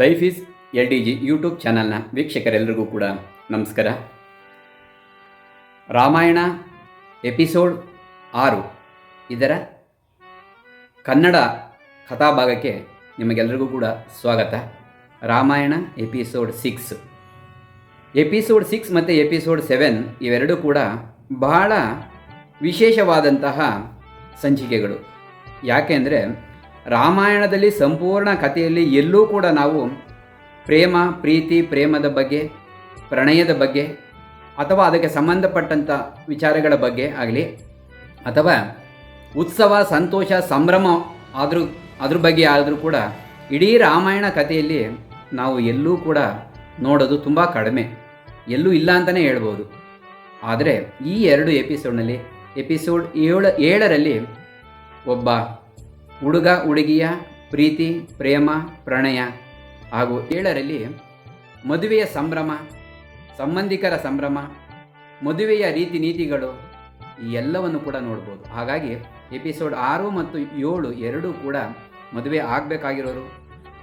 Life is L D G YouTube ಚಾನಲ್ನ ವೀಕ್ಷಕರೆಲ್ಲರಿಗೂ ಕೂಡ ನಮಸ್ಕಾರ. ರಾಮಾಯಣ ಎಪಿಸೋಡ್ ಆರು. ಇದರ ಕನ್ನಡ ಕಥಾಭಾಗಕ್ಕೆ ನಿಮಗೆಲ್ಲರಿಗೂ ಕೂಡ ಸ್ವಾಗತ. Ramayana episode six episode six ಮತ್ತು ಎಪಿಸೋಡ್ ಸೆವೆನ್ ಇವೆರಡೂ ಕೂಡ ಬಹಳ ವಿಶೇಷವಾದಂತಹ ಸಂಚಿಕೆಗಳು. ಯಾಕೆಂದರೆ ರಾಮಾಯಣದಲ್ಲಿ ಸಂಪೂರ್ಣ ಕಥೆಯಲ್ಲಿ ಎಲ್ಲೂ ಕೂಡ ನಾವು ಪ್ರೇಮ, ಪ್ರೀತಿ, ಪ್ರೇಮದ ಬಗ್ಗೆ, ಪ್ರಣಯದ ಬಗ್ಗೆ, ಅಥವಾ ಅದಕ್ಕೆ ಸಂಬಂಧಪಟ್ಟಂಥ ವಿಚಾರಗಳ ಬಗ್ಗೆ ಆಗಲಿ, ಅಥವಾ ಉತ್ಸವ, ಸಂತೋಷ, ಸಂಭ್ರಮ ಆದರೂ, ಅದ್ರ ಬಗ್ಗೆ ಆದರೂ ಕೂಡ ಇಡೀ ರಾಮಾಯಣ ಕಥೆಯಲ್ಲಿ ನಾವು ಎಲ್ಲೂ ಕೂಡ ನೋಡೋದು ತುಂಬ ಕಡಿಮೆ. ಎಲ್ಲೂ ಇಲ್ಲ ಅಂತಲೇ ಹೇಳ್ಬೋದು. ಆದರೆ ಈ ಎರಡು ಎಪಿಸೋಡ್ನಲ್ಲಿ ಎಪಿಸೋಡ್ ಏಳು, ಏಳರಲ್ಲಿ ಒಬ್ಬ ಹುಡುಗ, ಹುಡುಗಿಯ ಪ್ರೀತಿ, ಪ್ರೇಮ, ಪ್ರಣಯ ಹಾಗೂ ಏಳರಲ್ಲಿ ಮದುವೆಯ ಸಂಭ್ರಮ, ಸಂಬಂಧಿಕರ ಸಂಭ್ರಮ, ಮದುವೆಯ ರೀತಿ ನೀತಿಗಳು ಈ ಎಲ್ಲವನ್ನು ಕೂಡ ನೋಡ್ಬೋದು. ಹಾಗಾಗಿ ಎಪಿಸೋಡ್ ಆರು ಮತ್ತು ಏಳು ಎರಡೂ ಕೂಡ ಮದುವೆ ಆಗಬೇಕಾಗಿರೋರು,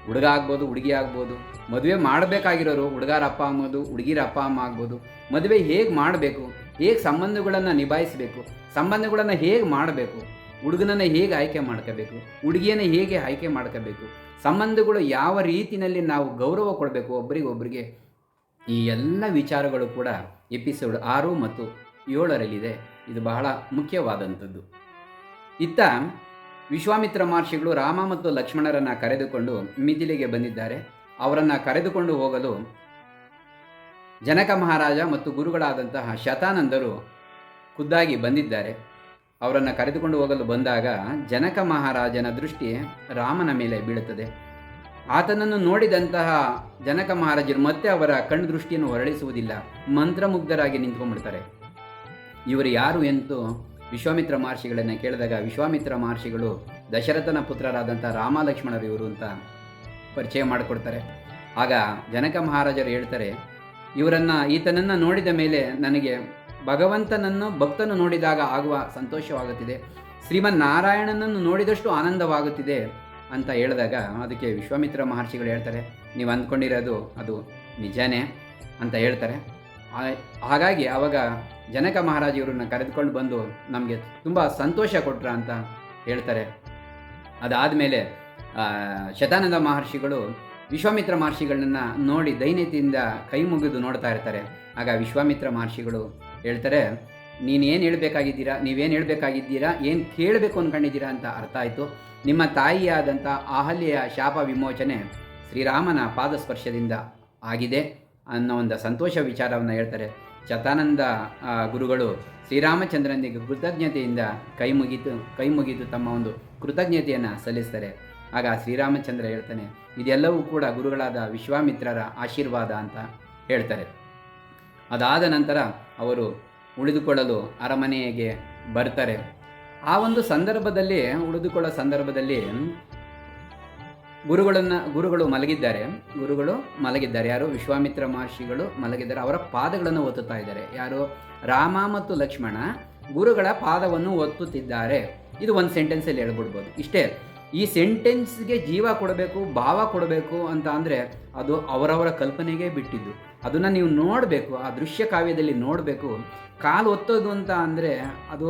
ಹುಡುಗ ಆಗ್ಬೋದು, ಹುಡುಗಿ ಆಗ್ಬೋದು, ಮದುವೆ ಮಾಡಬೇಕಾಗಿರೋರು, ಹುಡುಗಾರ ಅಪ್ಪ ಅಮ್ಮದು, ಹುಡುಗಿರ ಅಪ್ಪ ಅಮ್ಮ ಆಗ್ಬೋದು, ಮದುವೆ ಹೇಗೆ ಮಾಡಬೇಕು, ಹೇಗೆ ಸಂಬಂಧಗಳನ್ನು ನಿಭಾಯಿಸಬೇಕು, ಸಂಬಂಧಗಳನ್ನು ಹೇಗೆ ಮಾಡಬೇಕು ಹುಡುಗನನ್ನು ಹೇಗೆ ಆಯ್ಕೆ ಮಾಡ್ಕೋಬೇಕು? ಹುಡುಗಿಯನ್ನು ಹೇಗೆ ಆಯ್ಕೆ ಮಾಡ್ಕೋಬೇಕು? ಸಂಬಂಧಗಳು ಯಾವ ರೀತಿಯಲ್ಲಿ ನಾವು ಗೌರವ ಕೊಡಬೇಕು ಒಬ್ಬರಿಗೊಬ್ಬರಿಗೆ ಈ ಎಲ್ಲ ವಿಚಾರಗಳು ಕೂಡ ಎಪಿಸೋಡ್ ಆರು ಮತ್ತು ಏಳರಲ್ಲಿದೆ. ಇದು ಬಹಳ ಮುಖ್ಯವಾದಂಥದ್ದು. ಇತ್ತ ವಿಶ್ವಾಮಿತ್ರ ಮಹರ್ಷಿಗಳು ರಾಮ ಮತ್ತು ಲಕ್ಷ್ಮಣರನ್ನು ಕರೆದುಕೊಂಡು ಮಿಥಿಲಿಗೆ ಬಂದಿದ್ದಾರೆ. ಅವರನ್ನು ಕರೆದುಕೊಂಡು ಹೋಗಲು ಜನಕ ಮಹಾರಾಜ ಮತ್ತು ಗುರುಗಳಾದಂತಹ ಶತಾನಂದರು ಖುದ್ದಾಗಿ ಬಂದಿದ್ದಾರೆ. ಅವರನ್ನು ಕರೆದುಕೊಂಡು ಹೋಗಲು ಬಂದಾಗ ಜನಕ ಮಹಾರಾಜನ ದೃಷ್ಟಿ ರಾಮನ ಮೇಲೆ ಬೀಳುತ್ತದೆ. ಆತನನ್ನು ನೋಡಿದಂತಹ ಜನಕ ಮಹಾರಾಜರು ಮತ್ತೆ ಅವರ ಕಣ್ಣು ದೃಷ್ಟಿಯನ್ನು ಹೊರಳಿಸುವುದಿಲ್ಲ. ಮಂತ್ರಮುಗ್ಧರಾಗಿ ನಿಂತ್ಕೊಂಡ್ಬಿಡ್ತಾರೆ. ಇವರು ಯಾರು ಎಂದು ವಿಶ್ವಾಮಿತ್ರ ಮಹರ್ಷಿಗಳನ್ನು ಕೇಳಿದಾಗ ವಿಶ್ವಾಮಿತ್ರ ಮಹರ್ಷಿಗಳು ದಶರಥನ ಪುತ್ರರಾದಂಥ ರಾಮ ಲಕ್ಷ್ಮಣರು ಇವರು ಅಂತ ಪರಿಚಯ ಮಾಡಿಕೊಡ್ತಾರೆ. ಆಗ ಜನಕ ಮಹಾರಾಜರು ಹೇಳ್ತಾರೆ, ಇವರನ್ನು ಈತನನ್ನು ನೋಡಿದ ಮೇಲೆ ನನಗೆ ಭಗವಂತನನ್ನು ಭಕ್ತನು ನೋಡಿದಾಗ ಆಗುವ ಸಂತೋಷವಾಗುತ್ತಿದೆ. ಶ್ರೀಮನ್ ನಾರಾಯಣನನ್ನು ನೋಡಿದಷ್ಟು ಆನಂದವಾಗುತ್ತಿದೆ ಅಂತ ಹೇಳಿದಾಗ ಅದಕ್ಕೆ ವಿಶ್ವಾಮಿತ್ರ ಮಹರ್ಷಿಗಳು ಹೇಳ್ತಾರೆ, ನೀವು ಅಂದ್ಕೊಂಡಿರೋದು ಅದು ನಿಜನೇ? ಅಂತ ಹೇಳ್ತಾರೆ. ಹಾಗಾಗಿ ಆವಾಗ ಜನಕ ಮಹಾರಾಜ ಕರೆದುಕೊಂಡು ಬಂದು ನಮಗೆ ತುಂಬ ಸಂತೋಷ ಕೊಟ್ರ ಅಂತ ಹೇಳ್ತಾರೆ. ಅದಾದಮೇಲೆ ಶತಾನಂದ ಮಹರ್ಷಿಗಳು ವಿಶ್ವಾಮಿತ್ರ ಮಹರ್ಷಿಗಳನ್ನ ನೋಡಿ ದೈನ್ಯತೆಯಿಂದ ಕೈ ಮುಗಿದು ನೋಡ್ತಾ ಇರ್ತಾರೆ. ಆಗ ವಿಶ್ವಾಮಿತ್ರ ಮಹರ್ಷಿಗಳು ಹೇಳ್ತಾರೆ, ನೀನು ಏನು ಹೇಳಬೇಕಾಗಿದ್ದೀರಾ? ನೀವೇನು ಹೇಳಬೇಕಾಗಿದ್ದೀರಾ? ಏನು ಕೇಳಬೇಕು ಅಂದ್ಕೊಂಡಿದ್ದೀರಾ ಅಂತ ಅರ್ಥ ಆಯಿತು. ನಿಮ್ಮ ತಾಯಿಯಾದಂಥ ಆಹಲ್ಯ ಶಾಪ ವಿಮೋಚನೆ ಶ್ರೀರಾಮನ ಪಾದಸ್ಪರ್ಶದಿಂದ ಆಗಿದೆ ಅನ್ನೋ ಒಂದು ಸಂತೋಷ ವಿಚಾರವನ್ನು ಹೇಳ್ತಾರೆ. ಶತಾನಂದ ಗುರುಗಳು ಶ್ರೀರಾಮಚಂದ್ರನಿಗೆ ಕೃತಜ್ಞತೆಯಿಂದ ಕೈ ಮುಗಿತು, ಕೈ ಮುಗಿದು ತಮ್ಮ ಒಂದು ಕೃತಜ್ಞತೆಯನ್ನು ಸಲ್ಲಿಸ್ತಾರೆ. ಆಗ ಶ್ರೀರಾಮಚಂದ್ರ ಹೇಳ್ತಾನೆ, ಇದೆಲ್ಲವೂ ಕೂಡ ಗುರುಗಳಾದ ವಿಶ್ವಾಮಿತ್ರರ ಆಶೀರ್ವಾದ ಅಂತ ಹೇಳ್ತಾರೆ. ಅದಾದ ನಂತರ ಅವರು ಉಳಿದುಕೊಳ್ಳಲು ಅರಮನೆಗೆ ಬರ್ತಾರೆ. ಆ ಒಂದು ಸಂದರ್ಭದಲ್ಲಿ, ಉಳಿದುಕೊಳ್ಳೋ ಸಂದರ್ಭದಲ್ಲಿ ಗುರುಗಳನ್ನು, ಗುರುಗಳು ಮಲಗಿದ್ದಾರೆ. ಗುರುಗಳು ಮಲಗಿದ್ದಾರೆ. ಯಾರು? ವಿಶ್ವಾಮಿತ್ರ ಮಹರ್ಷಿಗಳು ಮಲಗಿದ್ದಾರೆ. ಅವರ ಪಾದಗಳನ್ನು ಒತ್ತುತ್ತಾ ಇದ್ದಾರೆ. ಯಾರು? ರಾಮ ಮತ್ತು ಲಕ್ಷ್ಮಣ ಗುರುಗಳ ಪಾದವನ್ನು ಒತ್ತುತ್ತಿದ್ದಾರೆ. ಇದು ಒಂದು ಸೆಂಟೆನ್ಸಲ್ಲಿ ಹೇಳ್ಬಿಡ್ಬೋದು. ಇಷ್ಟೇ. ಈ ಸೆಂಟೆನ್ಸ್ಗೆ ಜೀವ ಕೊಡಬೇಕು, ಭಾವ ಕೊಡಬೇಕು ಅಂತ ಅಂದರೆ ಅದು ಅವರವರ ಕಲ್ಪನೆಗೆ ಬಿಟ್ಟಿದ್ದು. ಅದನ್ನು ನೀವು ನೋಡಬೇಕು, ಆ ದೃಶ್ಯ ಕಾವ್ಯದಲ್ಲಿ ನೋಡಬೇಕು. ಕಾಲು ಒತ್ತೋದು ಅಂತ ಅಂದರೆ ಅದು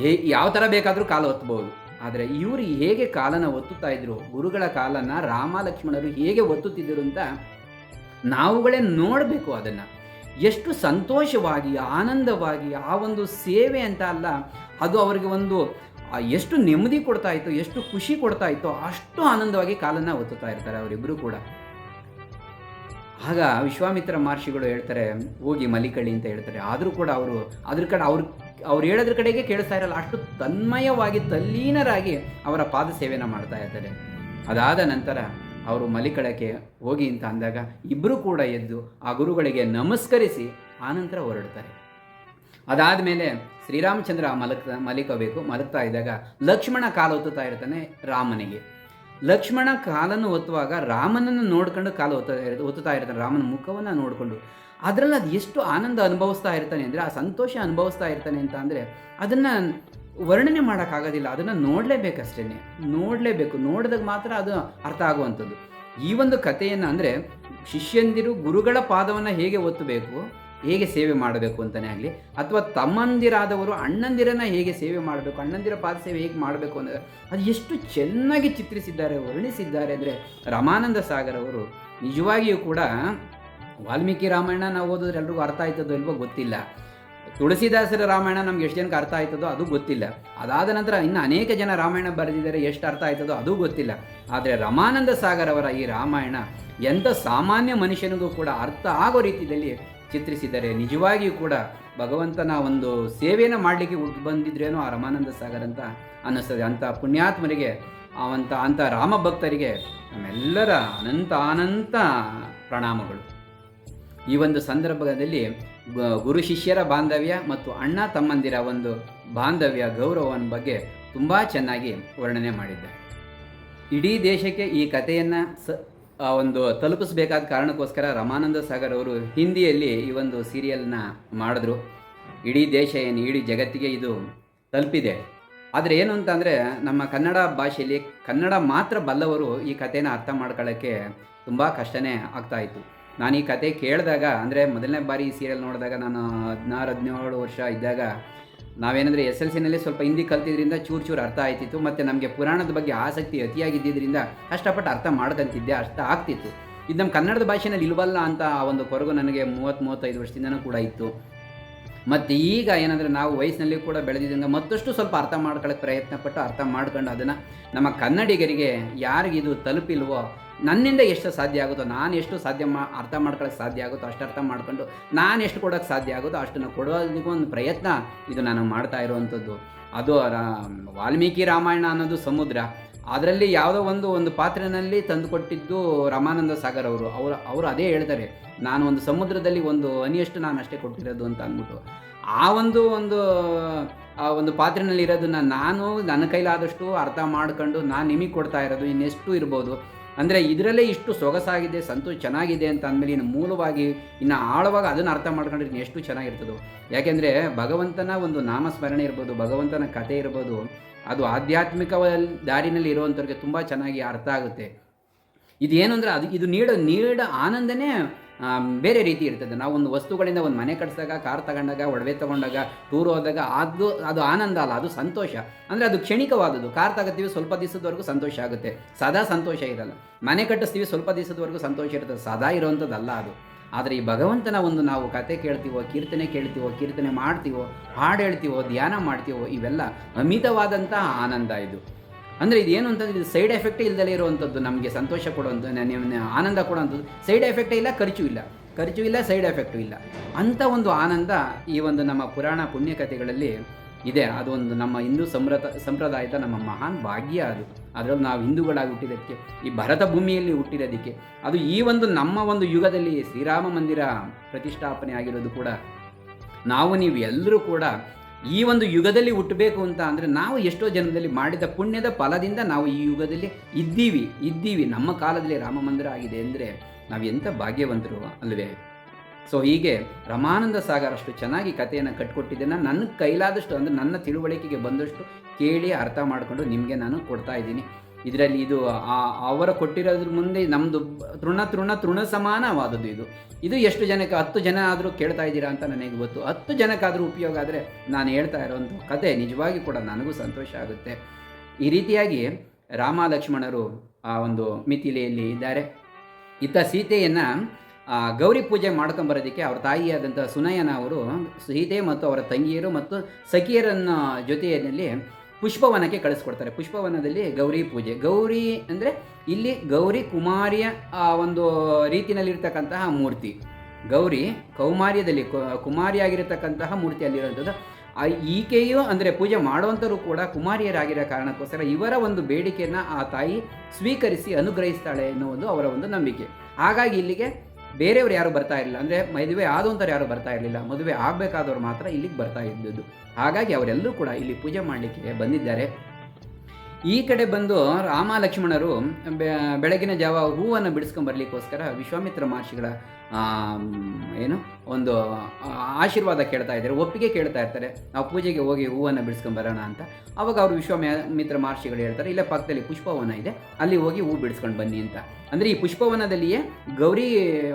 ಹೇ, ಯಾವ ಥರ ಬೇಕಾದರೂ ಕಾಲು ಒತ್ತಬಹುದು ಆದರೆ ಇವರು ಹೇಗೆ ಕಾಲನ ಒತ್ತುತ್ತಾ ಇದ್ರು, ಗುರುಗಳ ಕಾಲನ ರಾಮ ಲಕ್ಷ್ಮಣರು ಹೇಗೆ ಒತ್ತುತ್ತಿದ್ದರು ಅಂತ ನಾವುಗಳೇ ನೋಡಬೇಕು ಅದನ್ನು. ಎಷ್ಟು ಸಂತೋಷವಾಗಿ, ಆನಂದವಾಗಿ, ಆ ಒಂದು ಸೇವೆ ಅಂತ ಅಲ್ಲ, ಅದು ಅವರಿಗೆ ಒಂದು ಆ, ಎಷ್ಟು ನೆಮ್ಮದಿ ಕೊಡ್ತಾ ಇತ್ತು ಎಷ್ಟು ಖುಷಿ ಕೊಡ್ತಾ ಇತ್ತೋ ಅಷ್ಟು ಆನಂದವಾಗಿ ಕಾಲನ್ನು ಒತ್ತುತ್ತಾ ಇರ್ತಾರೆ ಅವರಿಬ್ಬರು ಕೂಡ. ಆಗ ವಿಶ್ವಾಮಿತ್ರ ಮಹರ್ಷಿಗಳು ಹೇಳ್ತಾರೆ ಹೋಗಿ ಮಲಿಕಳಿ ಅಂತ ಹೇಳ್ತಾರೆ. ಆದರೂ ಕೂಡ ಅವರು ಅದ್ರ ಕಡೆ ಅವ್ರ ಅವ್ರು ಹೇಳೋದ್ರ ಕಡೆಗೆ ಕೇಳಿಸ್ತಾ ಇರಲ್ಲ. ಅಷ್ಟು ತನ್ಮಯವಾಗಿ ತಲ್ಲೀನರಾಗಿ ಅವರ ಪಾದ ಸೇವೆನ ಮಾಡ್ತಾ ಇರ್ತಾರೆ. ಅದಾದ ನಂತರ ಅವರು ಮಲಿಕಳಕ್ಕೆ ಹೋಗಿ ಅಂತ ಅಂದಾಗ ಇಬ್ಬರು ಕೂಡ ಎದ್ದು ಆ ಗುರುಗಳಿಗೆ ನಮಸ್ಕರಿಸಿ ಆನಂತರ ಹೊರಡ್ತಾರೆ. ಅದಾದ ಮೇಲೆ ಶ್ರೀರಾಮಚಂದ್ರ ಮಲಕ್ ಮಲಿಕೋಬೇಕು ಮಲಗ್ತಾ ಇದ್ದಾಗ ಲಕ್ಷ್ಮಣ ಕಾಲು ಒತ್ತುತ್ತಾ ಇರ್ತಾನೆ ರಾಮನಿಗೆ. ಲಕ್ಷ್ಮಣ ಕಾಲನ್ನು ಒತ್ತುವಾಗ ರಾಮನನ್ನು ನೋಡ್ಕೊಂಡು ಕಾಲು ಒತ್ತ, ಒತ್ತುತ್ತಾ ಇರ್ತಾನೆ. ರಾಮನ ಮುಖವನ್ನು ನೋಡಿಕೊಂಡು. ಅದರಲ್ಲಿ ಅದು ಎಷ್ಟು ಆನಂದ ಅನುಭವಿಸ್ತಾ ಇರ್ತಾನೆ ಅಂದರೆ, ಆ ಸಂತೋಷ ಅನುಭವಿಸ್ತಾ ಇರ್ತಾನೆ ಅಂತ ಅಂದರೆ ಅದನ್ನು ವರ್ಣನೆ ಮಾಡೋಕ್ಕಾಗೋದಿಲ್ಲ. ಅದನ್ನು ನೋಡಲೇಬೇಕಷ್ಟೇ ನೋಡಲೇಬೇಕು. ನೋಡಿದಾಗ ಮಾತ್ರ ಅದು ಅರ್ಥ ಆಗುವಂಥದ್ದು. ಈ ಒಂದು ಕಥೆಯನ್ನು ಅಂದರೆ ಶಿಷ್ಯಂದಿರು ಗುರುಗಳ ಪಾದವನ್ನು ಹೇಗೆ ಒತ್ತಬೇಕು? ಹೇಗೆ ಸೇವೆ ಮಾಡಬೇಕು ಅಂತಲೇ ಆಗಲಿ, ಅಥವಾ ತಮ್ಮಂದಿರಾದವರು ಅಣ್ಣಂದಿರನ್ನ ಹೇಗೆ ಸೇವೆ ಮಾಡಬೇಕು, ಅಣ್ಣಂದಿರ ಪಾದ ಸೇವೆ ಹೇಗೆ ಮಾಡಬೇಕು ಅಂದರೆ ಅದು ಎಷ್ಟು ಚೆನ್ನಾಗಿ ಚಿತ್ರಿಸಿದ್ದಾರೆ, ವರ್ಣಿಸಿದ್ದಾರೆ ಅಂದರೆ ರಮಾನಂದ ಸಾಗರ್ ಅವರು ನಿಜವಾಗಿಯೂ ಕೂಡ ವಾಲ್ಮೀಕಿ ರಾಮಾಯಣ ನಾವು ಓದಿದ್ರೆ ಎಲ್ರಿಗೂ ಅರ್ಥ ಆಯ್ತದೋ ಇಲ್ವೋ ಗೊತ್ತಿಲ್ಲ. ತುಳಸಿದಾಸರ ರಾಮಾಯಣ ನಮ್ಗೆ ಎಷ್ಟು ಜನಕ್ಕೆ ಅರ್ಥ ಆಯ್ತದೋ ಅದು ಗೊತ್ತಿಲ್ಲ. ಅದಾದ ನಂತರ ಇನ್ನು ಅನೇಕ ಜನ ರಾಮಾಯಣ ಬರೆದಿದ್ದಾರೆ, ಎಷ್ಟು ಅರ್ಥ ಆಯ್ತದೋ ಅದು ಗೊತ್ತಿಲ್ಲ. ಆದರೆ ರಮಾನಂದ ಸಾಗರ್ ಅವರ ಈ ರಾಮಾಯಣ ಎಂಥ ಸಾಮಾನ್ಯ ಮನುಷ್ಯನಿಗೂ ಕೂಡ ಅರ್ಥ ಆಗೋ ರೀತಿಯಲ್ಲಿ ಚಿತ್ರಿಸಿದ್ದಾರೆ ನಿಜವಾಗಿಯೂ ಕೂಡ ಭಗವಂತನ ಒಂದು ಸೇವೆಯನ್ನು ಮಾಡಲಿಕ್ಕೆ ಬಂದಿದ್ರೇನೋ ಆ ರಮಾನಂದ ಸಾಗರ್ ಅಂತ ಅನ್ನಿಸ್ತದೆ. ಅಂಥ ಪುಣ್ಯಾತ್ಮರಿಗೆ ಅವಂಥ ಅಂಥ ರಾಮ ಭಕ್ತರಿಗೆ ನಮ್ಮೆಲ್ಲರ ಅನಂತ ಅನಂತ ಪ್ರಣಾಮಗಳು. ಈ ಒಂದು ಸಂದರ್ಭದಲ್ಲಿ ಗುರು ಶಿಷ್ಯರ ಬಾಂಧವ್ಯ ಮತ್ತು ಅಣ್ಣ ತಮ್ಮಂದಿರ ಒಂದು ಬಾಂಧವ್ಯ, ಗೌರವನ ಬಗ್ಗೆ ತುಂಬ ಚೆನ್ನಾಗಿ ವರ್ಣನೆ ಮಾಡಿದ್ದಾರೆ. ಇಡೀ ದೇಶಕ್ಕೆ ಈ ಕಥೆಯನ್ನು ಸ ಒಂದು ತಲುಪಿಸಬೇಕಾದ ಕಾರಣಕ್ಕೋಸ್ಕರ ರಮಾನಂದ ಸಾಗರ್ ಅವರು ಹಿಂದಿಯಲ್ಲಿ ಈ ಒಂದು ಸೀರಿಯಲ್ನ ಮಾಡಿದ್ರು. ಇಡೀ ದೇಶ ಏನು, ಇಡೀ ಜಗತ್ತಿಗೆ ಇದು ತಲುಪಿದೆ. ಆದರೆ ಏನು ಅಂತಂದರೆ ನಮ್ಮ ಕನ್ನಡ ಭಾಷೆಯಲ್ಲಿ ಕನ್ನಡ ಮಾತ್ರ ಬಲ್ಲವರು ಈ ಕಥೆನ ಅರ್ಥ ಮಾಡ್ಕೊಳ್ಳೋಕ್ಕೆ ತುಂಬ ಕಷ್ಟನೇ ಆಗ್ತಾಯಿತ್ತು ನಾನು ಈ ಕತೆ ಕೇಳಿದಾಗ, ಅಂದರೆ ಮೊದಲನೇ ಬಾರಿ ಈ ಸೀರಿಯಲ್ ನೋಡಿದಾಗ ನಾನು ಹದಿನಾರು, ಹದಿನೇಳು ವರ್ಷ ಇದ್ದಾಗ ನಾವೇನಂದರೆ ಎಸ್ ಎಲ್ ಸಿನಲ್ಲಿ ಸ್ವಲ್ಪ ಹಿಂದಿ ಕಲ್ತಿದ್ರಿಂದ ಚೂರು ಚೂರು ಅರ್ಥ ಆಯ್ತಿತ್ತು, ಮತ್ತು ನಮಗೆ ಪುರಾಣದ ಬಗ್ಗೆ ಆಸಕ್ತಿ ಅತಿಯಾಗಿದ್ದರಿಂದ ಕಷ್ಟಪಟ್ಟು ಅರ್ಥ ಮಾಡ್ದಂತಿದ್ದೆ ಅರ್ಥ ಆಗ್ತಿತ್ತು. ಇದು ನಮ್ಮ ಕನ್ನಡದ ಭಾಷೆನಲ್ಲಿ ಇಲ್ವಲ್ಲ ಅಂತ ಆ ಒಂದು ಕೊರಗು ನನಗೆ ಮೂವತ್ತು, ಮೂವತ್ತೈದು ವರ್ಷದಿಂದನೂ ಕೂಡ ಇತ್ತು. ಮತ್ತು ಈಗ ಏನಂದರೆ ನಾವು ವಯಸ್ಸಿನಲ್ಲಿ ಕೂಡ ಬೆಳೆದಿದ್ದಂಗೆ ಮತ್ತಷ್ಟು ಸ್ವಲ್ಪ ಅರ್ಥ ಮಾಡ್ಕೊಳ್ಳೋಕ್ಕೆ ಪ್ರಯತ್ನ ಪಟ್ಟು ಅರ್ಥ ಮಾಡ್ಕೊಂಡು ಅದನ್ನು ನಮ್ಮ ಕನ್ನಡಿಗರಿಗೆ ಯಾರಿಗಿದು ತಲುಪಿಲ್ವೋ ನನ್ನಿಂದ ಎಷ್ಟು ಸಾಧ್ಯ ಆಗುತ್ತೋ, ನಾನು ಎಷ್ಟು ಸಾಧ್ಯ ಮಾ, ಅರ್ಥ ಮಾಡ್ಕೊಳ್ಳೋಕೆ ಸಾಧ್ಯ ಆಗುತ್ತೋ, ಅಷ್ಟು ಅರ್ಥ ಮಾಡ್ಕೊಂಡು ನಾನು ಎಷ್ಟು ಕೊಡೋಕ್ಕೆ ಸಾಧ್ಯ ಆಗುತ್ತೋ ಅಷ್ಟನ್ನು ಕೊಡೋದಕ್ಕೂ ಒಂದು ಪ್ರಯತ್ನ ಇದು ನಾನು ಮಾಡ್ತಾ ಇರುವಂಥದ್ದು. ಅದು ವಾಲ್ಮೀಕಿ ರಾಮಾಯಣ ಅನ್ನೋದು ಸಮುದ್ರ. ಅದರಲ್ಲಿ ಯಾವುದೋ ಒಂದು ಒಂದು ಪಾತ್ರನಲ್ಲಿ ತಂದುಕೊಟ್ಟಿದ್ದು ರಮಾನಂದ ಸಾಗರ್ ಅವರು. ಅವರು ಅವರು ಅದೇ ಹೇಳ್ತಾರೆ, ನಾನು ಒಂದು ಸಮುದ್ರದಲ್ಲಿ ಒಂದು ಅನಿಯಷ್ಟು ನಾನು ಅಷ್ಟೇ ಕೊಟ್ಟಿರೋದು ಅಂತ ಅಂದ್ಬಿಟ್ಟು. ಆ ಒಂದು ಒಂದು, ಆ ಒಂದು ಪಾತ್ರನಲ್ಲಿರೋದನ್ನ ನಾನು ನನ್ನ ಕೈಲಾದಷ್ಟು ಅರ್ಥ ಮಾಡ್ಕೊಂಡು ನಾನು ನಿಮಗೆ ಕೊಡ್ತಾ ಇರೋದು ಇನ್ನೆಷ್ಟು ಇರ್ಬೋದು. ಅಂದರೆ ಇದರಲ್ಲೇ ಇಷ್ಟು ಸೊಗಸಾಗಿದೆ, ಸಂತೋಷ ಚೆನ್ನಾಗಿದೆ ಅಂತ ಅಂದಮೇಲೆ ಇನ್ನು ಮೂಲವಾಗಿ ಇನ್ನು ಆಳವಾಗಿ ಅದನ್ನು ಅರ್ಥ ಮಾಡ್ಕೊಂಡ್ರೆ ಇನ್ನು ಎಷ್ಟು ಚೆನ್ನಾಗಿರ್ತದೋ. ಯಾಕೆಂದರೆ ಭಗವಂತನ ಒಂದು ನಾಮಸ್ಮರಣೆ ಇರ್ಬೋದು, ಭಗವಂತನ ಕಥೆ ಇರ್ಬೋದು, ಅದು ಆಧ್ಯಾತ್ಮಿಕ ದಾರಿನಲ್ಲಿ ಇರುವಂಥವ್ರಿಗೆ ತುಂಬ ಚೆನ್ನಾಗಿ ಅರ್ಥ ಆಗುತ್ತೆ. ಇದೇನು ಅಂದರೆ ಅದು ಇದು ನೀಡೋ ನೀಡೋ ಆನಂದನೇ ಬೇರೆ ರೀತಿ ಇರ್ತದೆ. ನಾವು ಒಂದು ವಸ್ತುಗಳಿಂದ ಒಂದು ಮನೆ ಕಟ್ಸಿದಾಗ, ಕಾರ್ ತಗೊಂಡಾಗ, ಒಡವೆ ತಗೊಂಡಾಗ ಟೂರ್ ಹೋದಾಗ ಅದು ಅದು ಆನಂದ ಅಲ್ಲ, ಅದು ಸಂತೋಷ. ಅಂದರೆ ಅದು ಕ್ಷಣಿಕವಾದದ್ದು. ಕಾರ್ ತಗೋತೀವಿ ಸ್ವಲ್ಪ ದಿವಸದವರೆಗೂ ಸಂತೋಷ ಆಗುತ್ತೆ. ಸದಾ ಸಂತೋಷ ಇರಲ್ಲ. ಮನೆ ಕಟ್ಟಿಸ್ತೀವಿ ಸ್ವಲ್ಪ ದಿವಸದವರೆಗೂ ಸಂತೋಷ ಇರ್ತದೆ. ಸದಾ ಇರುವಂಥದ್ದಲ್ಲ ಅದು. ಆದರೆ ಈ ಭಗವಂತನ ಒಂದು ನಾವು ಕತೆ ಕೇಳ್ತೀವೋ, ಕೀರ್ತನೆ ಕೇಳ್ತೀವೋ, ಕೀರ್ತನೆ ಮಾಡ್ತೀವೋ, ಹಾಡು ಹೇಳ್ತೀವೋ, ಧ್ಯಾನ ಮಾಡ್ತೀವೋ, ಇವೆಲ್ಲ ಅಮಿತವಾದಂಥ ಆನಂದ ಇದು. ಅಂದರೆ ಇದೇನು ಅಂತಂದ್ರೆ ಇದು ಸೈಡ್ ಎಫೆಕ್ಟೇ ಇಲ್ಲದಲೇ ಇರುವಂಥದ್ದು ನಮಗೆ ಸಂತೋಷ ಕೊಡುವಂಥ ಆನಂದ ಕೊಡುವಂಥದ್ದು ಸೈಡ್ ಎಫೆಕ್ಟೇ ಇಲ್ಲ, ಖರ್ಚು ಇಲ್ಲ. ಖರ್ಚು ಇಲ್ಲ ಸೈಡ್ ಎಫೆಕ್ಟು ಇಲ್ಲ. ಅಂಥ ಒಂದು ಆನಂದ ಈ ಒಂದು ನಮ್ಮ ಪುರಾಣ ಪುಣ್ಯಕಥೆಗಳಲ್ಲಿ ಇದೆ. ಅದು ಒಂದು ನಮ್ಮ ಹಿಂದೂ ಸಂಪ್ರದ ಸಂಪ್ರದಾಯದ ನಮ್ಮ ಮಹಾನ್ ಭಾಗ್ಯ ಅದು. ಅದರಲ್ಲಿ ನಾವು ಹಿಂದೂಗಳಾಗಿ ಹುಟ್ಟಿದ್ದಕ್ಕೆ ಈ ಭರತ ಭೂಮಿಯಲ್ಲಿ ಹುಟ್ಟಿರೋದಕ್ಕೆ ಅದು ಈ ಒಂದು ನಮ್ಮ ಒಂದು ಯುಗದಲ್ಲಿ ಶ್ರೀರಾಮ ಮಂದಿರ ಪ್ರತಿಷ್ಠಾಪನೆ ಆಗಿರೋದು ಕೂಡ, ನಾವು ನೀವು ಎಲ್ಲರೂ ಕೂಡ ಈ ಒಂದು ಯುಗದಲ್ಲಿ ಹುಟ್ಟಬೇಕು ಅಂತ ಅಂದರೆ ನಾವು ಎಷ್ಟೋ ಜನದಲ್ಲಿ ಮಾಡಿದ ಪುಣ್ಯದ ಫಲದಿಂದ ನಾವು ಈ ಯುಗದಲ್ಲಿ ಇದ್ದೀವಿ ಇದ್ದೀವಿ. ನಮ್ಮ ಕಾಲದಲ್ಲಿ ರಾಮ ಮಂದಿರ ಆಗಿದೆ ಅಂದರೆ ನಾವು ಎಂಥ ಭಾಗ್ಯವಂತರು ಅಲ್ವೇ? ಸೊ ಹೀಗೆ ರಮಾನಂದ ಸಾಗರ್ ಅಷ್ಟು ಚೆನ್ನಾಗಿ ಕಥೆಯನ್ನು ಕಟ್ಕೊಟ್ಟಿದ್ದನ್ನು ನನ್ನ ಕೈಲಾದಷ್ಟು ಅಂದರೆ ನನ್ನ ತಿಳುವಳಿಕೆಗೆ ಬಂದಷ್ಟು ಕೇಳಿ ಅರ್ಥ ಮಾಡಿಕೊಂಡು ನಿಮಗೆ ನಾನು ಕೊಡ್ತಾ ಇದ್ದೀನಿ. ಇದರಲ್ಲಿ ಇದು ಆ- ಅವರ ಕೊಟ್ಟಿರೋದ್ರ ಮುಂದೆ ನಮ್ಮದು ತೃಣ ತೃಣ ತೃಣ ಸಮಾನವಾದದ್ದು ಇದು. ಇದು ಎಷ್ಟು ಜನಕ್ಕೆ, ಹತ್ತು ಜನ ಆದರೂ ಕೇಳ್ತಾ ಇದ್ದೀರಾ ಅಂತ ನನಗೆ ಗೊತ್ತು. ಹತ್ತು ಜನಕ್ಕಾದರೂ ಉಪಯೋಗ ಆದರೆ ನಾನು ಹೇಳ್ತಾ ಇರೋಂಥ ಕತೆ ನಿಜವಾಗಿ ಕೂಡ ನನಗೂ ಸಂತೋಷ ಆಗುತ್ತೆ. ಈ ರೀತಿಯಾಗಿ ರಾಮ ಲಕ್ಷ್ಮಣರು ಆ ಒಂದು ಮಿಥಿಲೆಯಲ್ಲಿ ಇದ್ದಾರೆ. ಇತ್ತ ಸೀತೆಯನ್ನು ಗೌರಿ ಪೂಜೆ ಮಾಡ್ಕೊಂಬರೋದಕ್ಕೆ ಅವ್ರ ತಾಯಿಯಾದಂಥ ಸುನಯನ ಅವರು ಸೀತೆ ಮತ್ತು ಅವರ ತಂಗಿಯರು ಮತ್ತು ಸಖಿಯರನ್ನ ಜೊತೆಯಲ್ಲಿ ಪುಷ್ಪವನಕ್ಕೆ ಕಳಿಸ್ಕೊಡ್ತಾರೆ. ಪುಷ್ಪವನದಲ್ಲಿ ಗೌರಿ ಪೂಜೆ. ಗೌರಿ ಅಂದರೆ ಇಲ್ಲಿ ಗೌರಿ ಕುಮಾರಿಯ ಒಂದು ರೀತಿಯಲ್ಲಿರ್ತಕ್ಕಂತಹ ಮೂರ್ತಿ. ಗೌರಿ ಕೌಮಾರ್ಯದಲ್ಲಿ ಕುಮಾರಿಯಾಗಿರತಕ್ಕಂತಹ ಮೂರ್ತಿ ಅಲ್ಲಿರುವಂಥದ್ದು ಈಕೆಯು ಅಂದರೆ ಪೂಜೆ ಮಾಡುವಂಥರು ಕೂಡ ಕುಮಾರಿಯರಾಗಿರೋ ಕಾರಣಕ್ಕೋಸ್ಕರ ಇವರ ಒಂದು ಬೇಡಿಕೆಯನ್ನು ಆ ತಾಯಿ ಸ್ವೀಕರಿಸಿ ಅನುಗ್ರಹಿಸ್ತಾಳೆ ಎನ್ನುವುದು ಅವರ ಒಂದು ನಂಬಿಕೆ. ಹಾಗಾಗಿ ಇಲ್ಲಿಗೆ ಬೇರೆಯವರು ಯಾರು ಬರ್ತಾ ಇರಲಿಲ್ಲ. ಅಂದರೆ ಮದುವೆ ಆದಂಥವ್ರು ಯಾರು ಬರ್ತಾ ಇರಲಿಲ್ಲ. ಮದುವೆ ಆಗಬೇಕಾದವ್ರು ಮಾತ್ರ ಇಲ್ಲಿಗೆ ಬರ್ತಾ ಇದ್ದದ್ದು. ಹಾಗಾಗಿ ಅವರೆಲ್ಲರೂ ಕೂಡ ಇಲ್ಲಿ ಪೂಜೆ ಮಾಡಲಿಕ್ಕೆ ಬಂದಿದ್ದಾರೆ. ಈ ಕಡೆ ಬಂದು ರಾಮ ಲಕ್ಷ್ಮಣರು ಬೆಳಗಿನ ಜಾವ ಹೂವನ್ನು ಬಿಡಿಸ್ಕೊಂಬರ್ಲಿಕ್ಕೋಸ್ಕರ ವಿಶ್ವಾಮಿತ್ರ ಮಹರ್ಷಿಗಳ ಏನು, ಒಂದು ಆಶೀರ್ವಾದ ಕೇಳ್ತಾ ಇದ್ದಾರೆ, ಒಪ್ಪಿಗೆ ಕೇಳ್ತಾ ಇರ್ತಾರೆ. ನಾವು ಪೂಜೆಗೆ ಹೋಗಿ ಹೂವನ್ನು ಬಿಡಿಸ್ಕೊಂಡು ಬರೋಣ ಅಂತ. ಅವಾಗ ಅವರು ವಿಶ್ವಾಮಿತ್ರ ಮಹರ್ಷಿಗಳು ಹೇಳ್ತಾರೆ, ಇಲ್ಲೇ ಪಕ್ಕದಲ್ಲಿ ಪುಷ್ಪವನ ಇದೆ, ಅಲ್ಲಿ ಹೋಗಿ ಹೂ ಬಿಡಿಸ್ಕೊಂಡು ಬನ್ನಿ ಅಂತ. ಅಂದರೆ ಈ ಪುಷ್ಪವನದಲ್ಲಿಯೇ ಗೌರಿ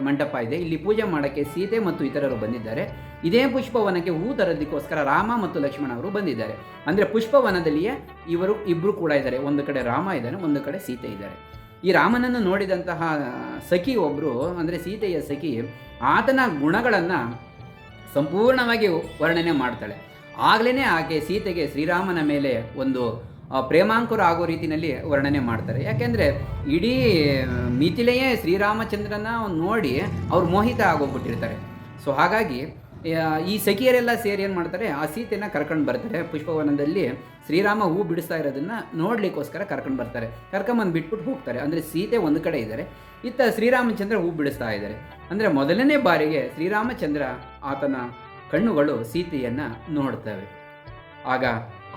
ಮಂಟಪ ಇದೆ, ಇಲ್ಲಿ ಪೂಜೆ ಮಾಡೋಕ್ಕೆ ಸೀತೆ ಮತ್ತು ಇತರರು ಬಂದಿದ್ದಾರೆ. ಇದೇ ಪುಷ್ಪವನಕ್ಕೆ ಹೂ ತರೋದಕ್ಕೋಸ್ಕರ ರಾಮ ಮತ್ತು ಲಕ್ಷ್ಮಣ ಅವರು ಬಂದಿದ್ದಾರೆ. ಅಂದರೆ ಪುಷ್ಪವನದಲ್ಲಿಯೇ ಇವರು ಇಬ್ಬರು ಕೂಡ ಇದ್ದಾರೆ. ಒಂದು ಕಡೆ ರಾಮ ಇದ್ದಾನೆ, ಒಂದು ಕಡೆ ಸೀತೆ ಇದ್ದಾರೆ. ಈ ರಾಮನನ್ನು ನೋಡಿದಂತಹ ಸಖಿ ಒಬ್ಬರು ಅಂದರೆ ಸೀತೆಯ ಸಖಿ, ಆತನ ಗುಣಗಳನ್ನು ಸಂಪೂರ್ಣವಾಗಿ ವರ್ಣನೆ ಮಾಡ್ತಾಳೆ. ಆಗಲೇ ಆಕೆ ಸೀತೆಗೆ ಶ್ರೀರಾಮನ ಮೇಲೆ ಒಂದು ಪ್ರೇಮಾಂಕುರ ಆಗೋ ರೀತಿಯಲ್ಲಿ ವರ್ಣನೆ ಮಾಡ್ತಾರೆ. ಯಾಕೆಂದರೆ ಇಡೀ ಮಿಥಿಲೆಯೇ ಶ್ರೀರಾಮಚಂದ್ರನ ನೋಡಿ ಅವ್ರು ಮೋಹಿತ ಆಗೋಗ್ಬಿಟ್ಟಿರ್ತಾರೆ. ಸೊ ಹಾಗಾಗಿ ಈ ಸಖಿಯರೆಲ್ಲ ಸೇರಿ ಏನು ಮಾಡ್ತಾರೆ, ಆ ಸೀತೆಯನ್ನು ಕರ್ಕೊಂಡು ಬರ್ತಾರೆ ಪುಷ್ಪವನದಲ್ಲಿ. ಶ್ರೀರಾಮ ಹೂ ಬಿಡಿಸ್ತಾ ಇರೋದನ್ನ ನೋಡ್ಲಿಕ್ಕೋಸ್ಕರ ಕರ್ಕೊಂಡು ಬರ್ತಾರೆ. ಕರ್ಕೊಂಬಂದು ಬಿಟ್ಬಿಟ್ಟು ಹೋಗ್ತಾರೆ. ಅಂದರೆ ಸೀತೆ ಒಂದು ಕಡೆ ಇದ್ದಾರೆ. ಇತ್ತ ಶ್ರೀರಾಮಚಂದ್ರ ಹೂ ಬಿಡಿಸ್ತಾ ಇದ್ದಾರೆ. ಅಂದರೆ ಮೊದಲನೇ ಬಾರಿಗೆ ಶ್ರೀರಾಮಚಂದ್ರ ಆತನ ಕಣ್ಣುಗಳು ಸೀತೆಯನ್ನು ನೋಡ್ತವೆ. ಆಗ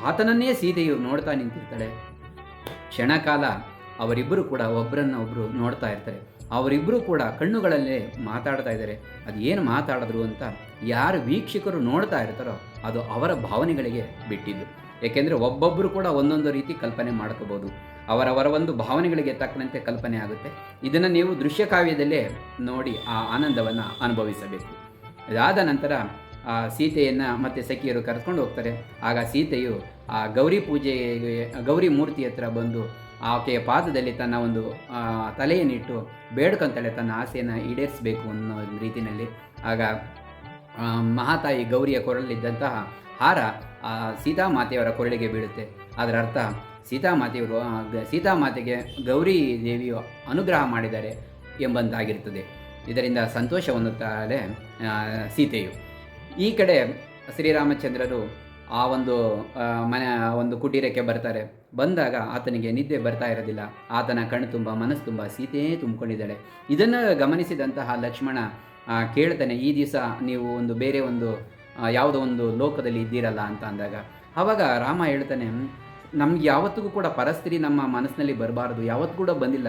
ಆತನನ್ನೇ ಸೀತೆಯು ನೋಡ್ತಾ ನಿಂತಿರ್ತಾಳೆ. ಕ್ಷಣಕಾಲ ಅವರಿಬ್ಬರು ಕೂಡ ಒಬ್ಬರನ್ನ ಒಬ್ಬರು ನೋಡ್ತಾ ಇರ್ತಾರೆ. ಅವರಿಬ್ಬರು ಕೂಡ ಕಣ್ಣುಗಳಲ್ಲೇ ಮಾತಾಡ್ತಾ ಇದ್ದಾರೆ. ಅದು ಏನು ಮಾತಾಡಿದ್ರು ಅಂತ ಯಾರು ವೀಕ್ಷಕರು ನೋಡ್ತಾ ಇರ್ತಾರೋ ಅದು ಅವರ ಭಾವನೆಗಳಿಗೆ ಬಿಟ್ಟಿದ್ದು. ಏಕೆಂದರೆ ಒಬ್ಬೊಬ್ಬರು ಕೂಡ ಒಂದೊಂದು ರೀತಿ ಕಲ್ಪನೆ ಮಾಡ್ಕೋಬೋದು. ಅವರವರ ಒಂದು ಭಾವನೆಗಳಿಗೆ ತಕ್ಕಂತೆ ಕಲ್ಪನೆ ಆಗುತ್ತೆ. ಇದನ್ನು ನೀವು ದೃಶ್ಯಕಾವ್ಯದಲ್ಲೇ ನೋಡಿ ಆ ಆನಂದವನ್ನು ಅನುಭವಿಸಬೇಕು. ಇದಾದ ನಂತರ ಆ ಸೀತೆಯನ್ನು ಮತ್ತೆ ಸಖಿಯರು ಕರೆದುಕೊಂಡು ಹೋಗ್ತಾರೆ. ಆಗ ಸೀತೆಯು ಆ ಗೌರಿ ಪೂಜೆಗೆ, ಗೌರಿ ಮೂರ್ತಿ ಹತ್ರ ಬಂದು ಆಕೆಯ ಪಾದದಲ್ಲಿ ತನ್ನ ಒಂದು ತಲೆಯನ್ನಿಟ್ಟು ಬೇಡ್ಕೊಂತಾಳೆ ತನ್ನ ಆಸೆಯನ್ನು ಈಡೇರಿಸಬೇಕು ಅನ್ನೋ ರೀತಿಯಲ್ಲಿ ಆಗ ಮಹಾತಾಯಿ ಗೌರಿಯ ಕೊರಳಲ್ಲಿದ್ದಂತಹ ಹಾರ ಸೀತಾಮಾತೆಯವರ ಕೊರಳಿಗೆ ಬೀಳುತ್ತೆ. ಅದರ ಅರ್ಥ, ಸೀತಾಮಾತೆಯವರು ಸೀತಾಮಾತೆಗೆ ಗೌರಿ ದೇವಿಯು ಅನುಗ್ರಹ ಮಾಡಿದ್ದಾರೆ ಎಂಬಂತಾಗಿರ್ತದೆ. ಇದರಿಂದ ಸಂತೋಷ ಹೊಂದುತ್ತಾಳೆ ಸೀತೆಯು. ಈ ಕಡೆ ಶ್ರೀರಾಮಚಂದ್ರರು ಆ ಒಂದು ಮನೆ ಒಂದು ಕುಟೀರಕ್ಕೆ ಬರ್ತಾರೆ. ಬಂದಾಗ ಆತನಿಗೆ ನಿದ್ದೆ ಬರ್ತಾ ಇರೋದಿಲ್ಲ ಆತನ ಕಣ್ಣು ತುಂಬ, ಮನಸ್ಸು ತುಂಬ ಸೀತೆಯೇ ತುಂಬಿಕೊಂಡಿದ್ದಾಳೆ. ಇದನ್ನು ಗಮನಿಸಿದಂತಹ ಲಕ್ಷ್ಮಣ ಕೇಳ್ತಾನೆ, ಈ ದಿವಸ ನೀವು ಒಂದು ಬೇರೆ ಒಂದು ಯಾವುದೋ ಒಂದು ಲೋಕದಲ್ಲಿ ಇದ್ದೀರಲ್ಲ? ಅಂತ ಅಂದಾಗ. ಆವಾಗ ರಾಮ ಹೇಳ್ತಾನೆ, ನಮ್ಗೆ ಯಾವತ್ತಿಗೂ ಕೂಡ ಪರಸ್ತ್ರೀ ನಮ್ಮ ಮನಸ್ಸಿನಲ್ಲಿ ಬರಬಾರ್ದು. ಯಾವತ್ತು ಕೂಡ ಬಂದಿಲ್ಲ.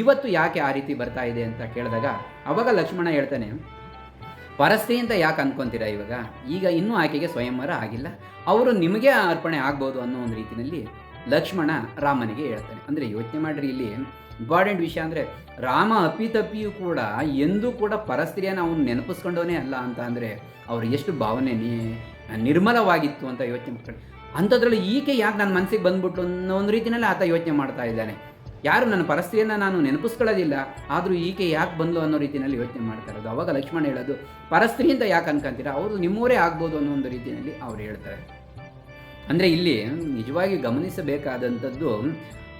ಇವತ್ತು ಯಾಕೆ ಆ ರೀತಿ ಬರ್ತಾ ಇದೆ? ಅಂತ ಕೇಳಿದಾಗ, ಅವಾಗ ಲಕ್ಷ್ಮಣ ಹೇಳ್ತಾನೆ ಪರಸ್ತ್ರೀ ಅಂತ ಯಾಕೆ ಅನ್ಕೊಂತೀರಾ ಇವಾಗ? ಈಗ ಇನ್ನೂ ಆಕೆಗೆ ಸ್ವಯಂವರ ಆಗಿಲ್ಲ. ಅವರು ನಿಮಗೆ ಅರ್ಪಣೆ ಆಗ್ಬೋದು ಅನ್ನೋ ಒಂದು ರೀತಿಯಲ್ಲಿ ಲಕ್ಷ್ಮಣ ರಾಮನಿಗೆ ಹೇಳ್ತಾನೆ. ಅಂದರೆ ಯೋಚನೆ ಮಾಡಿರಿ ಇಲ್ಲಿ. ಇಂಪಾರ್ಟೆಂಟ್ ವಿಷಯ ಅಂದರೆ ರಾಮ ಅಪ್ಪಿತಪ್ಪಿಯೂ ಕೂಡ ಎಂದೂ ಕೂಡ ಪರಸ್ತ್ರೀಯನ್ನು ಅವನು ನೆನಪಿಸ್ಕೊಂಡವನೇ ಅಲ್ಲ ಅಂತ ಅಂದರೆ ಅವ್ರು ಎಷ್ಟು ಭಾವನೆ ನಿರ್ಮಲವಾಗಿತ್ತು ಅಂತ ಯೋಚನೆ ಮಾಡ್ತಾರೆ ಅಂಥದ್ರಲ್ಲಿ ಈಕೆ ಯಾಕೆ ನನ್ನ ಮನಸ್ಸಿಗೆ ಬಂದ್ಬಿಟ್ಟು ಅನ್ನೋ ಒಂದು ರೀತಿಯಲ್ಲಿ ಆತ ಯೋಚನೆ ಮಾಡ್ತಾ ಇದ್ದಾನೆ. ಯಾರು ನನ್ನ ಪರಿಸ್ಥಿತಿಯನ್ನು ನಾನು ನೆನಪಿಸ್ಕೊಳ್ಳೋದಿಲ್ಲ, ಆದರೂ ಈಕೆ ಯಾಕೆ ಬಂದ್ಲು ಅನ್ನೋ ರೀತಿಯಲ್ಲಿ ಯೋಚನೆ ಮಾಡ್ತಾ ಇರೋದು. ಅವಾಗ ಲಕ್ಷ್ಮಣ ಹೇಳೋದು, ಪರಸ್ತ್ರೀ ಅಂತ ಯಾಕೆ ಅನ್ಕೊಂತೀರಾ? ಅವರು ನಿಮ್ಮವರೇ ಆಗ್ಬೋದು ಅನ್ನೋ ಒಂದು ರೀತಿಯಲ್ಲಿ ಅವ್ರು ಹೇಳ್ತಾರೆ. ಅಂದರೆ ಇಲ್ಲಿ ನಿಜವಾಗಿ ಗಮನಿಸಬೇಕಾದಂಥದ್ದು,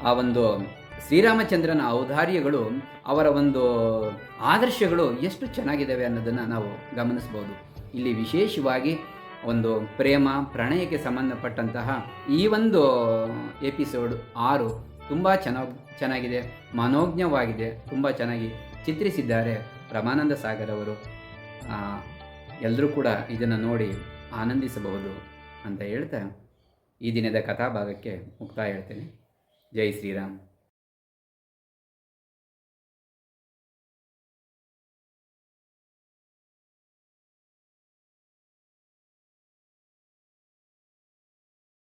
ಆ ಒಂದು ಶ್ರೀರಾಮಚಂದ್ರನ ಔದಾರ್ಯಗಳು, ಅವರ ಒಂದು ಆದರ್ಶಗಳು ಎಷ್ಟು ಚೆನ್ನಾಗಿದ್ದಾವೆ ಅನ್ನೋದನ್ನು ನಾವು ಗಮನಿಸ್ಬೋದು. ಇಲ್ಲಿ ವಿಶೇಷವಾಗಿ ಒಂದು ಪ್ರೇಮ, ಪ್ರಣಯಕ್ಕೆ ಸಂಬಂಧಪಟ್ಟಂತಹ ಈ ಒಂದು ಎಪಿಸೋಡ್ ಆರು ತುಂಬ ಚೆನ್ನಾಗಿ ಚೆನ್ನಾಗಿದೆ, ಮನೋಜ್ಞವಾಗಿದೆ, ತುಂಬ ಚೆನ್ನಾಗಿ ಚಿತ್ರಿಸಿದ್ದಾರೆ ರಮಾನಂದ ಸಾಗರ್ ಅವರು. ಎಲ್ಲರೂ ಕೂಡ ಇದನ್ನು ನೋಡಿ ಆನಂದಿಸಬಹುದು ಅಂತ ಹೇಳ್ತಾ ಈ ದಿನದ ಕಥಾಭಾಗಕ್ಕೆ ಮುಕ್ತಾಯ ಹೇಳ್ತೇನೆ. ಜೈ ಶ್ರೀರಾಮ್.